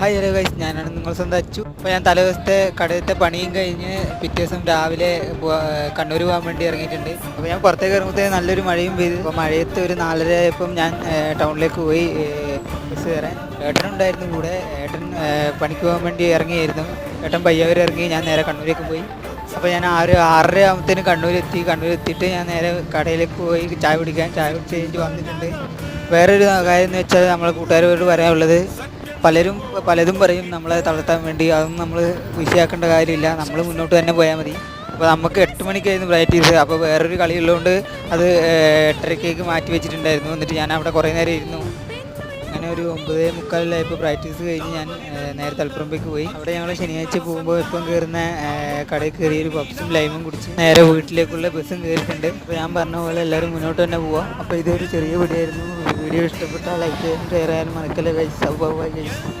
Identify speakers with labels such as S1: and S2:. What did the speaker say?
S1: Hi hello guys ഞാനാണ് നിങ്ങൾ സ്വന്തം അച്ചു. അപ്പോൾ ഞാൻ തലേദിവസത്തെ കടയത്തെ പണിയും കഴിഞ്ഞ് പിറ്റേ ദിവസം രാവിലെ കണ്ണൂർ പോകാൻ വേണ്ടി ഇറങ്ങിയിട്ടുണ്ട്. അപ്പോൾ ഞാൻ പുറത്തേക്ക് ഇറങ്ങുമ്പോഴത്തേക്ക് നല്ലൊരു മഴയും പെയ്തു. അപ്പോൾ മഴയത്ത് ഒരു നാലര ആയപ്പം ഞാൻ ടൗണിലേക്ക് പോയി ബസ് കയറാൻ. ഏട്ടനുണ്ടായിരുന്നു കൂടെ. ഏട്ടൻ പണിക്ക് പോകാൻ വേണ്ടി ഇറങ്ങിയായിരുന്നു. ഏട്ടൻ പയ്യാവൂർ ഇറങ്ങി. ഞാൻ നേരെ കണ്ണൂരേക്ക് പോയി. അപ്പോൾ ഞാൻ ആറ് ആറര ആകുമ്പത്തേനും കണ്ണൂരെത്തി. കണ്ണൂർ എത്തിയിട്ട് ഞാൻ നേരെ കടയിലേക്ക് പോയി ചായ കുടിക്കാൻ. ചായ കുടിച്ച് കഴിഞ്ഞിട്ട് വന്നിട്ടുണ്ട്. വേറൊരു കാര്യം എന്ന് വെച്ചാൽ നമ്മളെ കൂട്ടുകാരോട് പറയാനുള്ളത് പലരും പലതും പറയും നമ്മളെ തളർത്താൻ വേണ്ടി. അതൊന്നും നമ്മൾ വിഷയാക്കേണ്ട കാര്യമില്ല. നമ്മൾ മുന്നോട്ട് തന്നെ പോയാൽ മതി. അപ്പോൾ നമുക്ക് എട്ട് മണിക്കായിരുന്നു പ്രാക്ടീസ് അപ്പോൾ വേറൊരു കളി ഉള്ളതുകൊണ്ട് അത് എട്ടരക്കേക്ക് മാറ്റി വെച്ചിട്ടുണ്ടായിരുന്നു. എന്നിട്ട് ഞാൻ അവിടെ കുറേ നേരം ഇരുന്നു. അങ്ങനെ ഒരു ഒമ്പതേ മുക്കാലിലായപ്പോൾ പ്രാക്ടീസ് കഴിഞ്ഞ് ഞാൻ നേരെ തലപ്പുറമ്പേക്ക് പോയി. അവിടെ ഞങ്ങൾ ശനിയാഴ്ച പോകുമ്പോൾ ഇപ്പം കയറുന്ന കടയിൽ കയറി ഒരു പപ്സും ലൈമും കുടിച്ച് നേരെ വീട്ടിലേക്കുള്ള ബസ്സും കയറിയിട്ടുണ്ട് അപ്പോൾ ഞാൻ പറഞ്ഞ പോലെ എല്ലാവരും മുന്നോട്ട് തന്നെ പോവാം. അപ്പോൾ ഇതൊരു ചെറിയ വീടായിരുന്നു വീഡിയോ ഇഷ്ടപ്പെട്ടാൽ ലൈക്ക് ചെയ്യാനും ഷെയർ ചെയ്യാനും മറക്കല്ലേ ഗൈസ് അപ്പോൾ ബൈ സൗഭാഗ്യ